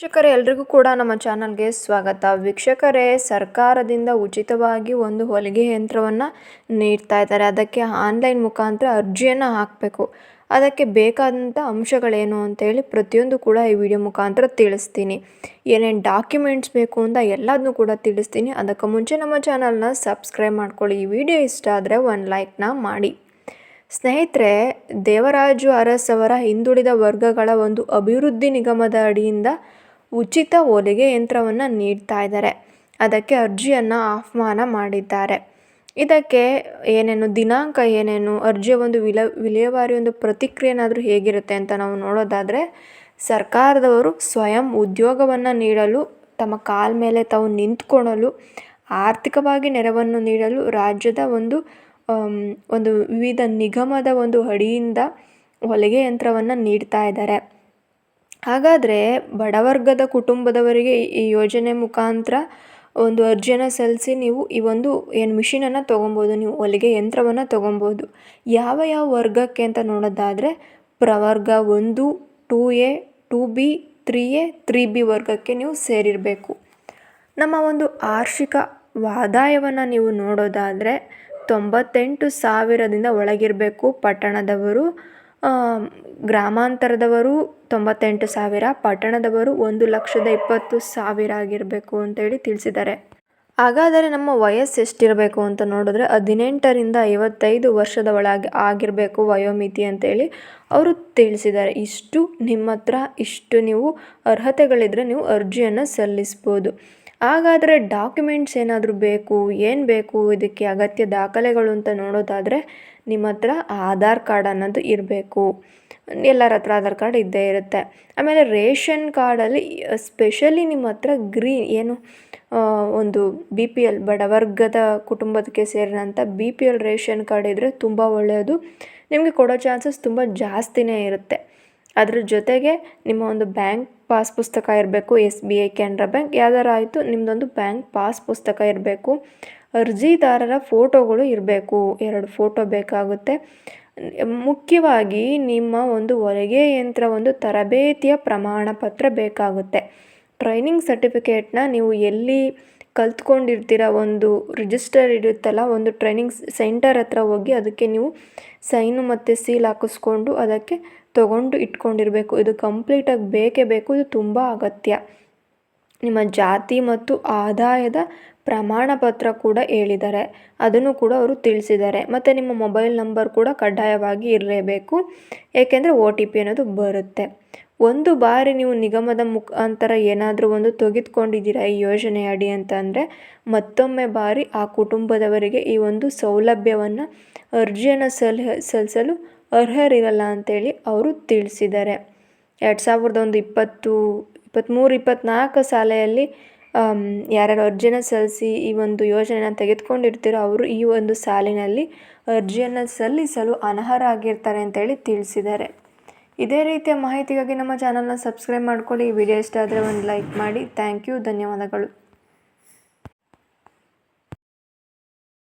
ವೀಕ್ಷಕರೇ, ಎಲ್ರಿಗೂ ಕೂಡ ನಮ್ಮ ಚಾನಲ್ಗೆ ಸ್ವಾಗತ. ವೀಕ್ಷಕರೇ, ಸರ್ಕಾರದಿಂದ ಉಚಿತವಾಗಿ ಒಂದು ಹೊಲಿಗೆ ಯಂತ್ರವನ್ನು ನೀಡ್ತಾ ಇದ್ದಾರೆ. ಅದಕ್ಕೆ ಆನ್ಲೈನ್ ಮುಖಾಂತರ ಅರ್ಜಿಯನ್ನು ಹಾಕಬೇಕು. ಅದಕ್ಕೆ ಬೇಕಾದಂಥ ಅಂಶಗಳೇನು ಅಂತೇಳಿ ಪ್ರತಿಯೊಂದು ಕೂಡ ಈ ವಿಡಿಯೋ ಮುಖಾಂತರ ತಿಳಿಸ್ತೀನಿ. ಏನೇನು ಡಾಕ್ಯುಮೆಂಟ್ಸ್ ಬೇಕು ಅಂತ ಎಲ್ಲದನ್ನೂ ಕೂಡ ತಿಳಿಸ್ತೀನಿ. ಅದಕ್ಕೆ ಮುಂಚೆ ನಮ್ಮ ಚಾನಲ್ನ ಸಬ್ಸ್ಕ್ರೈಬ್ ಮಾಡ್ಕೊಳ್ಳಿ. ಈ ವಿಡಿಯೋ ಇಷ್ಟ ಆದರೆ ಒಂದು ಲೈಕ್ನ ಮಾಡಿ. ಸ್ನೇಹಿತರೆ, ದೇವರಾಜು ಅರಸ್ ಅವರ ಹಿಂದುಳಿದ ವರ್ಗಗಳ ಒಂದು ಅಭಿವೃದ್ಧಿ ನಿಗಮದ ಅಡಿಯಿಂದ ಉಚಿತ ಹೊಲಿಗೆ ಯಂತ್ರವನ್ನು ನೀಡ್ತಾ ಇದ್ದಾರೆ. ಅದಕ್ಕೆ ಅರ್ಜಿಯನ್ನು ಆಹ್ವಾನ ಮಾಡಿದ್ದಾರೆ. ಇದಕ್ಕೆ ಏನೇನು ದಿನಾಂಕ, ಏನೇನು ಅರ್ಜಿಯ ಒಂದು ವಿಲ, ವಿಲೇವಾರಿ ಒಂದು ಪ್ರತಿಕ್ರಿಯೆನಾದರೂ ಹೇಗಿರುತ್ತೆ ಅಂತ ನಾವು ನೋಡೋದಾದರೆ, ಸರ್ಕಾರದವರು ಸ್ವಯಂ ಉದ್ಯೋಗವನ್ನು ನೀಡಲು, ತಮ್ಮ ಕಾಲ ಮೇಲೆ ತಾವು ನಿಂತ್ಕೊಳ್ಳಲು, ಆರ್ಥಿಕವಾಗಿ ನೆರವನ್ನು ನೀಡಲು ರಾಜ್ಯದ ಒಂದು ಒಂದು ವಿವಿಧ ನಿಗಮದ ಒಂದು ಅಡಿಯಿಂದ ಹೊಲಿಗೆ ಯಂತ್ರವನ್ನು ನೀಡ್ತಾ ಇದ್ದಾರೆ. ಹಾಗಾದರೆ ಬಡವರ್ಗದ ಕುಟುಂಬದವರಿಗೆ ಈ ಯೋಜನೆ ಮುಖಾಂತರ ಒಂದು ಅರ್ಜಿಯನ್ನು ಸಲ್ಲಿಸಿ ನೀವು ಈ ಒಂದು ಏನು ಮಿಷಿನನ್ನು ತೊಗೊಬೋದು, ನೀವು ಹೊಲಿಗೆ ಯಂತ್ರವನ್ನು ತೊಗೊಬೋದು. ಯಾವ ಯಾವ ವರ್ಗಕ್ಕೆ ಅಂತ ನೋಡೋದಾದರೆ ಪ್ರವರ್ಗ ಒಂದು two A two B three A three B ವರ್ಗಕ್ಕೆ ನೀವು ಸೇರಿರಬೇಕು. ನಮ್ಮ ಒಂದು ಆರ್ಷಿಕ ಆದಾಯವನ್ನು ನೀವು ನೋಡೋದಾದರೆ ತೊಂಬತ್ತೆಂಟು ಸಾವಿರದಿಂದ ಒಳಗಿರಬೇಕು ಪಟ್ಟಣದವರು. ಗ್ರಾಮಾಂತರದವರು ತೊಂಬತ್ತೆಂಟು ಸಾವಿರ, ಪಟ್ಟಣದವರು ಒಂದು ಲಕ್ಷದ ಇಪ್ಪತ್ತು ಸಾವಿರ ಆಗಿರಬೇಕು ಅಂತೇಳಿ ತಿಳಿಸಿದ್ದಾರೆ. ಹಾಗಾದರೆ ನಮ್ಮ ವಯಸ್ಸು ಎಷ್ಟಿರಬೇಕು ಅಂತ ನೋಡಿದ್ರೆ ಹದಿನೆಂಟರಿಂದ ಐವತ್ತೈದು ವರ್ಷದ ಒಳಗೆ ಆಗಿರಬೇಕು ವಯೋಮಿತಿ ಅಂತೇಳಿ ಅವರು ತಿಳಿಸಿದ್ದಾರೆ. ಇಷ್ಟು ನಿಮ್ಮ ಹತ್ರ ಇಷ್ಟು ನೀವು ಅರ್ಹತೆಗಳಿದ್ದರೆ ನೀವು ಅರ್ಜಿಯನ್ನು ಸಲ್ಲಿಸ್ಬೋದು. ಹಾಗಾದರೆ ಡಾಕ್ಯುಮೆಂಟ್ಸ್ ಏನಾದರೂ ಬೇಕು, ಏನು ಬೇಕು ಇದಕ್ಕೆ ಅಗತ್ಯ ದಾಖಲೆಗಳು ಅಂತ ನೋಡೋದಾದರೆ ನಿಮ್ಮ ಹತ್ರ ಆಧಾರ್ ಕಾರ್ಡ್ ಅನ್ನೋದು ಇರಬೇಕು. ಎಲ್ಲರ ಹತ್ರ ಆಧಾರ್ ಕಾರ್ಡ್ ಇದ್ದೇ ಇರುತ್ತೆ. ಆಮೇಲೆ ರೇಷನ್ ಕಾರ್ಡಲ್ಲಿ ಸ್ಪೆಷಲಿ ನಿಮ್ಮ ಹತ್ರ ಗ್ರೀನ್ ಏನು ಒಂದು ಬಿ ಪಿ ಎಲ್ ಬಡವರ್ಗದ ಕುಟುಂಬಕ್ಕೆ ಸೇರಿದಂಥ B P L ration card ಇದ್ದರೆ ತುಂಬ ಒಳ್ಳೆಯದು. ನಿಮಗೆ ಕೊಡೋ ಚಾನ್ಸಸ್ ತುಂಬ ಜಾಸ್ತಿನೇ ಇರುತ್ತೆ. ಅದ್ರ ಜೊತೆಗೆ ನಿಮ್ಮ ಒಂದು ಬ್ಯಾಂಕ್ ಪಾಸ್ ಪುಸ್ತಕ ಇರಬೇಕು, S B I, Canara bank, ಯಾವ್ದಾರು ಆಯಿತು ನಿಮ್ಮದೊಂದು ಬ್ಯಾಂಕ್ ಪಾಸ್ ಪುಸ್ತಕ ಇರಬೇಕು. ಅರ್ಜಿದಾರರ ಫೋಟೋಗಳು ಇರಬೇಕು, ಎರಡು ಫೋಟೋ ಬೇಕಾಗುತ್ತೆ. ಮುಖ್ಯವಾಗಿ ನಿಮ್ಮ ಒಂದು ಹೊಲಿಗೆ ಯಂತ್ರ, ಒಂದು ತರಬೇತಿಯ ಪ್ರಮಾಣ ಪತ್ರ ಬೇಕಾಗುತ್ತೆ. ಟ್ರೈನಿಂಗ್ ಸರ್ಟಿಫಿಕೇಟ್ನ ನೀವು ಎಲ್ಲಿ ಕಲ್ತ್ಕೊಂಡಿರ್ತೀರ ಒಂದು ರಿಜಿಸ್ಟರ್ ಇರುತ್ತಲ್ಲ, ಒಂದು ಟ್ರೈನಿಂಗ್ ಸೆಂಟರ್ ಹತ್ರ ಹೋಗಿ ಅದಕ್ಕೆ ನೀವು ಸೈನು ಮತ್ತು ಸೀಲ್ ಹಾಕಿಸ್ಕೊಂಡು ಅದಕ್ಕೆ ತೊಗೊಂಡು ಇಟ್ಕೊಂಡಿರಬೇಕು. ಇದು ಕಂಪ್ಲೀಟಾಗಿ ಬೇಕೇ ಬೇಕು, ಇದು ತುಂಬ ಅಗತ್ಯ. ನಿಮ್ಮ ಜಾತಿ ಮತ್ತು ಆದಾಯದ ಪ್ರಮಾಣ ಪತ್ರ ಕೂಡ ಹೇಳಿದ್ದಾರೆ. ಅದನ್ನು ಕೂಡ ಅವರು ತಿಳಿಸಿದ್ದಾರೆ. ಮತ್ತು ನಿಮ್ಮ ಮೊಬೈಲ್ ನಂಬರ್ ಕೂಡ ಕಡ್ಡಾಯವಾಗಿ ಇರಲೇಬೇಕು. ಏಕೆಂದರೆ ಓ ಟಿ ಪಿ ಅನ್ನೋದು ಬರುತ್ತೆ. ಒಂದು ಬಾರಿ ನೀವು ನಿಗಮದ ಮುಖಾಂತರ ಏನಾದರೂ ಒಂದು ತೆಗೆದುಕೊಂಡಿದ್ದೀರಾ ಈ ಯೋಜನೆ ಅಡಿ ಅಂತಂದರೆ ಮತ್ತೊಮ್ಮೆ ಬಾರಿ ಆ ಕುಟುಂಬದವರಿಗೆ ಈ ಒಂದು ಸೌಲಭ್ಯವನ್ನು ಅರ್ಜಿಯನ್ನು ಸಲ್ಹ, ಸಲ್ಲಿಸಲು ಅರ್ಹರಿರಲ್ಲ ಅಂತೇಳಿ ಅವರು ತಿಳಿಸಿದ್ದಾರೆ. ಎರಡು ಸಾವಿರದ ಒಂದು ಇಪ್ಪತ್ತು ಇಪ್ಪತ್ತ್ಮೂರು ಇಪ್ಪತ್ತ್ನಾಲ್ಕು ಸಾಲೆಯಲ್ಲಿ ಯಾರ್ಯಾರು ಅರ್ಜಿನ ಸಲ್ಲಿಸಿ ಈ ಒಂದು ಯೋಜನೆಯನ್ನು ತೆಗೆದುಕೊಂಡಿರ್ತೀರೋ ಅವರು ಈ ಒಂದು ಸಾಲಿನಲ್ಲಿ ಅರ್ಜಿಯನ್ನು ಸಲ್ಲಿಸಲು ಅನರ್ಹರಾಗಿರ್ತಾರೆ ಅಂತೇಳಿ ತಿಳಿಸಿದ್ದಾರೆ. ಇದೇ ರೀತಿಯ ಮಾಹಿತಿಗಾಗಿ ನಮ್ಮ ಚಾನಲ್ನ ಸಬ್ಸ್ಕ್ರೈಬ್ ಮಾಡ್ಕೊಳ್ಳಿ. ಈ ವಿಡಿಯೋ ಇಷ್ಟ ಆದರೆ ಒಂದು ಲೈಕ್ ಮಾಡಿ. Thank you. ಧನ್ಯವಾದಗಳು.